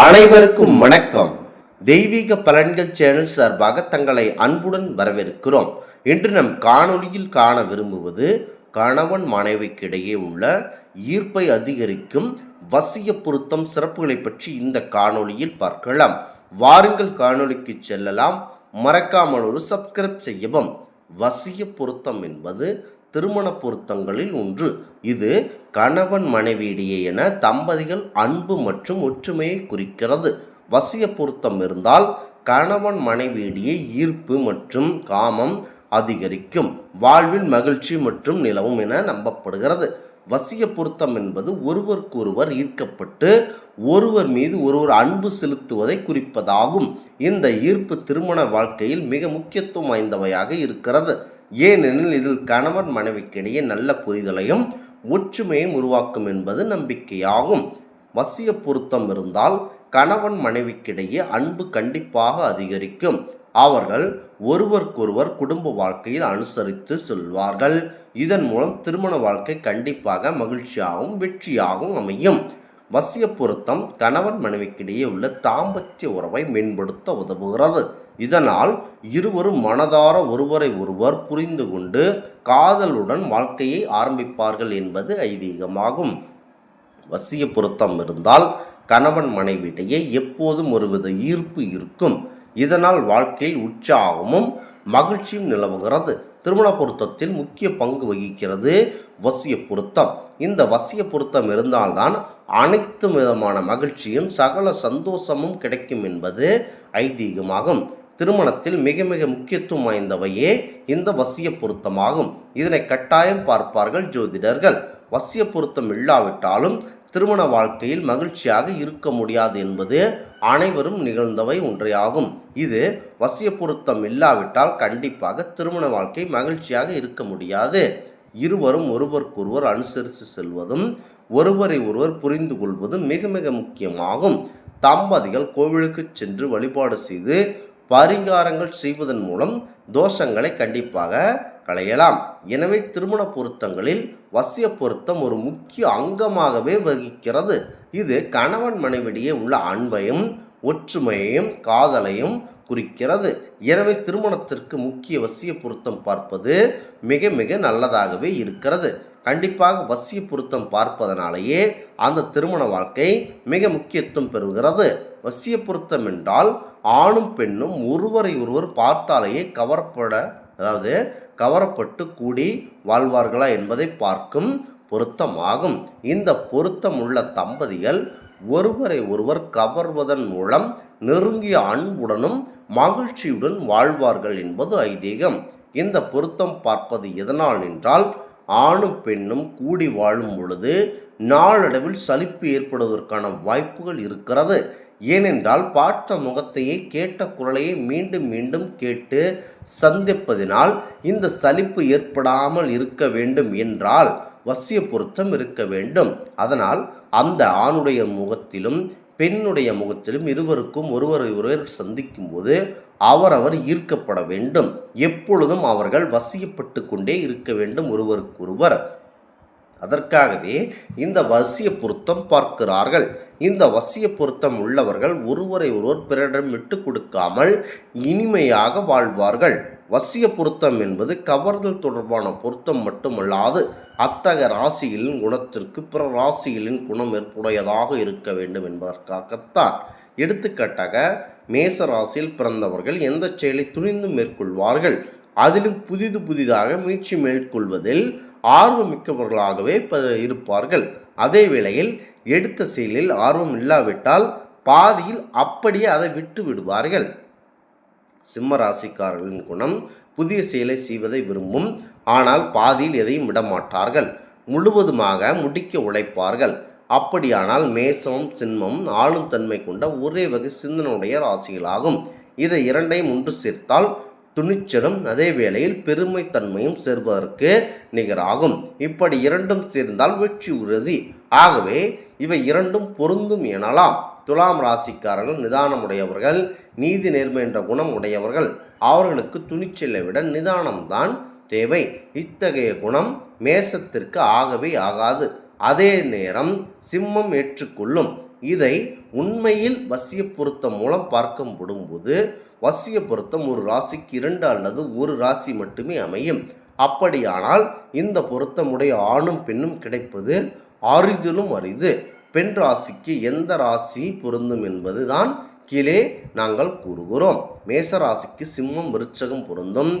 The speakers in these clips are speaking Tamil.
அனைவருக்கும் வணக்கம். தெய்வீக பலன்கள் சேனல் சார்பாக தங்களை அன்புடன் வரவேற்கிறோம். இன்று நம் காணொலியில் காண விரும்புவது கணவன் மனைவிக்கிடையே உள்ள ஈர்ப்பை அதிகரிக்கும் வசிய பொருத்தம் சிறப்புகளை பற்றி இந்த காணொலியில் பார்க்கலாம். வாருங்கள் காணொளிக்கு செல்லலாம். மறக்காமல் ஒரு சப்ஸ்கிரைப் செய்யவும். வசிய பொருத்தம் என்பது திருமண பொருத்தங்களில் ஒன்று. இது கணவன் மனைவியிடையே என தம்பதிகள் அன்பு மற்றும் ஒற்றுமையை குறிக்கிறது. வசிய பொருத்தம் இருந்தால் கணவன் மனைவியிடையே ஈர்ப்பு மற்றும் காமம் அதிகரிக்கும். வாழ்வில் மகிழ்ச்சி மற்றும் நிலவும் என நம்பப்படுகிறது. வசிய பொருத்தம் என்பது ஒருவருக்கொருவர் ஈர்க்கப்பட்டு ஒருவர் மீது ஒருவர் அன்பு செலுத்துவதை குறிப்பதாகும். இந்த ஈர்ப்பு திருமண வாழ்க்கையில் மிக முக்கியத்துவம் வாய்ந்தவையாக இருக்கிறது. ஏனெனில் இதில் கணவன் மனைவிக்கிடையே நல்ல புரிதலையும் ஒற்றுமையும் உருவாக்கும் என்பது நம்பிக்கையாகும். வசிய பொருத்தம் இருந்தால் கணவன் மனைவிக்கிடையே அன்பு கண்டிப்பாக அதிகரிக்கும். அவர்கள் ஒருவருக்கொருவர் குடும்ப வாழ்க்கையில் அனுசரித்து செல்வார்கள். இதன் மூலம் திருமண வாழ்க்கை கண்டிப்பாக மகிழ்ச்சியாகவும் வெற்றியாகவும் அமையும். வசிய பொருத்தம் கணவன் மனைவிக்கிடையே உள்ள தாம்பத்திய உறவை மேம்படுத்த உதவுகிறது. இதனால் இருவரும் மனதார ஒருவரை ஒருவர் புரிந்து கொண்டு காதலுடன் வாழ்க்கையை ஆரம்பிப்பார்கள் என்பது ஐதீகமாகும். வசிய பொருத்தம் இருந்தால் கணவன் மனைவியிடையே எப்போதும் ஒருவித ஈர்ப்பு இருக்கும். இதனால் வாழ்க்கையில் உற்சாகமும் மகிழ்ச்சியும் நிலவுகிறது. திருமண பொருத்தத்தில் முக்கிய பங்கு வகிக்கிறது வசிய பொருத்தம். இந்த வசிய பொருத்தம் இருந்தால்தான் அனைத்து விதமான மகிழ்ச்சியும் சகல சந்தோஷமும் கிடைக்கும் என்பது ஐதீகமாகும். திருமணத்தில் மிக மிக முக்கியத்துவம் வாய்ந்தவையே இந்த வசிய பொருத்தமாகும். இதனை கட்டாயம் பார்ப்பார்கள் ஜோதிடர்கள். வசிய பொருத்தம் இல்லாவிட்டாலும் திருமண வாழ்க்கையில் மகிழ்ச்சியாக இருக்க முடியாது என்பது அனைவரும் நிகழ்ந்தவை ஒன்றையாகும். இது வசிய பொருத்தம் இல்லாவிட்டால் கண்டிப்பாக திருமண வாழ்க்கை மகிழ்ச்சியாக இருக்க முடியாது. இருவரும் ஒருவருக்கொருவர் அனுசரித்து செல்வதும் ஒருவரை ஒருவர் புரிந்து கொள்வதும் மிக மிக முக்கியமாகும். தம்பதிகள் கோவிலுக்கு சென்று வழிபாடு செய்து பரிகாரங்கள் செய்வதன் மூலம் தோஷங்களை கண்டிப்பாக களையலாம். எனவே திருமண பொருத்தங்களில் வசிய பொருத்தம் ஒரு முக்கிய அங்கமாகவே வகிக்கிறது. இது கணவன் மனைவிடையே உள்ள அன்பையும் ஒற்றுமையையும் காதலையும் குறிக்கிறது. எனவே திருமணத்திற்கு முக்கிய வசிய பொருத்தம் பார்ப்பது மிக மிக நல்லதாகவே இருக்கிறது. கண்டிப்பாக வசிய பொருத்தம் பார்ப்பதனாலேயே அந்த திருமண வாழ்க்கை மிக முக்கியத்துவம் பெறுகிறது. வசிய பொருத்தம் என்றால் ஆணும் பெண்ணும் ஒருவரை ஒருவர் பார்த்தாலேயே கவரப்பட அதாவது கவரப்பட்டு கூடி வாழ்வார்களா என்பதை பார்க்கும் பொருத்தமாகும். இந்த பொருத்தம் உள்ள தம்பதிகள் ஒருவரை ஒருவர் கவர்வதன் மூலம் நெருங்கிய அன்புடனும் மகிழ்ச்சியுடன் வாழ்வார்கள் என்பது ஐதீகம். இந்த பொருத்தம் பார்ப்பது எதனால் என்றால் ஆணும் பெண்ணும் கூடி வாழும் பொழுது நாளடைவில் சலிப்பு ஏற்படுவதற்கான வாய்ப்புகள் இருக்கிறது. ஏனென்றால் பார்த்த முகத்தையே கேட்ட குரலையே மீண்டும் மீண்டும் கேட்டு சந்திப்பதினால் இந்த சலிப்பு ஏற்படாமல் இருக்க வேண்டும் என்றால் வசிய பொருத்தம் இருக்க வேண்டும். அதனால் அந்த ஆணுடைய முகத்திலும் பெண்ணுடைய முகத்திலும் இருவருக்கும் ஒருவரை ஒருவர் சந்திக்கும் போது அவரவர் ஈர்க்கப்பட வேண்டும். எப்பொழுதும் அவர்கள் வசியப்பட்டு கொண்டே இருக்க வேண்டும் ஒருவருக்கொருவர். அதற்காகவே இந்த வசிய பொருத்தம் பார்க்கிறார்கள். இந்த வசிய பொருத்தம் உள்ளவர்கள் ஒருவரை ஒருவர் பிறரிடம் விட்டு கொடுக்காமல் இனிமையாக வாழ்வார்கள். வசிய பொருத்தம் என்பது கவர்தல் தொடர்பான பொருத்தம் மட்டுமல்லாது அத்தகைய ராசிகளின் குணத்திற்கு பிற ராசிகளின் குணம் ஏற்புடையதாக இருக்க வேண்டும் என்பதற்காகத்தான். எடுத்துக்காட்டாக மேச ராசியில் பிறந்தவர்கள் எந்த செயலை துணிந்து மேற்கொள்வார்கள்? அதிலும் புதிது புதிதாக முயற்சி மேற்கொள்வதில் ஆர்வமிக்கவர்களாகவே ப இருப்பார்கள். அதே வேளையில் எடுத்த செயலில் ஆர்வம் இல்லாவிட்டால் பாதியில் அப்படியே அதை விட்டு விடுவார்கள். சிம்ம ராசிக்காரர்களின் குணம் புதிய செயலை செய்வதை விரும்பும் ஆனால் பாதியில் எதையும் விடமாட்டார்கள். முழுவதுமாக முடிக்க உழைப்பார்கள். அப்படியானால் மேசமும் சின்மம் ஆளும் தன்மை கொண்ட ஒரே வகை சிந்தனுடைய ராசிகளாகும். இதை இரண்டையும் ஒன்று சேர்த்தால் துணிச்சலும் அதே வேளையில் பெருமைத்தன்மையும் சேர்வதற்கு நிகராகும். இப்படி இரண்டும் சேர்ந்தால் வெற்றி உறுதி. ஆகவே இவை இரண்டும் பொருந்தும் எனலாம். துலாம் ராசிக்காரர்கள் நிதானமுடையவர்கள் நீதி நேர்மை என்ற குணம் உடையவர்கள். அவர்களுக்கு துணிச்சலை விட நிதானம்தான் தேவை. இத்தகைய குணம் மேசத்திற்கு ஆகவே ஆகாது. அதே நேரம் சிம்மம் ஏற்றுக்கொள்ளும். இதை உண்மையில் வசிய பொருத்தம் மூலம் பார்க்கப்படும்போது வசிய பொருத்தம் ஒரு ராசிக்கு இரண்டு அல்லது ஒரு ராசி மட்டுமே அமையும். அப்படியானால் இந்த பொருத்தமுடைய ஆணும் பெண்ணும் கிடைப்பது அரிதிலும் அரிது. பெண் ராசிக்கு எந்த ராசி பொருந்தும் என்பதுதான் கீழே நாங்கள் கூறுகிறோம். மேச ராசிக்கு சிம்மம் விருச்சகம் பொருந்தும்.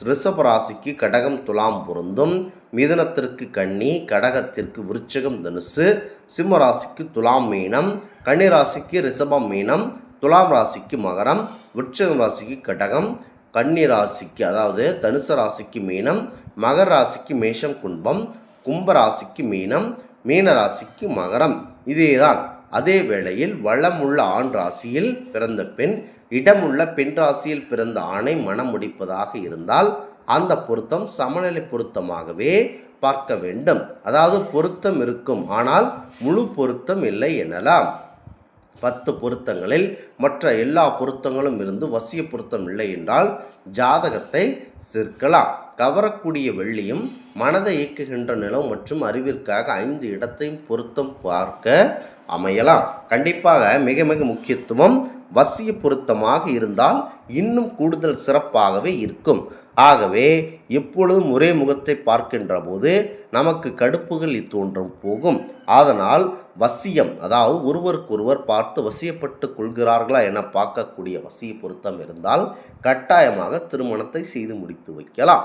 ரிஷப ராசிக்கு கடகம் துலாம் பொருந்தும். மிதனத்திற்கு கன்னி கடகத்திற்கு விருச்சகம் தனுசு. சிம்ம ராசிக்கு துலாம் மீனம் கன்னி ராசிக்கு ரிஷபம் மீனம் துலாம் ராசிக்கு மகரம் விருச்சகம் ராசிக்கு கடகம் கன்னி ராசிக்கு அதாவது தனுசு ராசிக்கு மீனம் மகர ராசிக்கு மேஷம் கும்பம் கும்ப ராசிக்கு மீனம் மீன ராசிக்கு மகரம். இதேதான். அதே வேளையில் வளமுள்ள ஆண் ராசியில் பிறந்த பெண் இடமுள்ள பெண் ராசியில் பிறந்த ஆணை மனம் முடிப்பதாக இருந்தால் அந்த பொருத்தம் சமநிலை பொருத்தமாகவே பார்க்க வேண்டும். அதாவது பொருத்தம் இருக்கும். ஆனால் முழு பொருத்தம் இல்லை எனலாம். பத்து பொருத்தங்களில் மற்ற எல்லா பொருத்தங்களும் இருந்து வசிய பொருத்தம் இல்லை என்றால் ஜாதகத்தை சேர்க்கலாம். கவரக்கூடிய வெள்ளியும் மனதை இயக்குகின்ற நிலம் மற்றும் அறிவிற்காக ஐந்து இடத்தையும் பொருத்தம் பார்க்க அமையலாம். கண்டிப்பாக மிக மிக முக்கியத்துவம் வசிய பொருத்தமாக இருந்தால் இன்னும் கூடுதல் சிறப்பாகவே இருக்கும். ஆகவே எப்பொழுதும் ஒரே முகத்தை பார்க்கின்ற போது நமக்கு கடுப்புகள் தோன்றும் போகும். அதனால் வசியம் அதாவது ஒருவருக்கொருவர் பார்த்து வசியப்பட்டு கொள்கிறார்களா என பார்க்கக்கூடிய வசிய பொருத்தம் இருந்தால் கட்டாயமாக திருமணத்தை செய்து முடித்து வைக்கலாம்.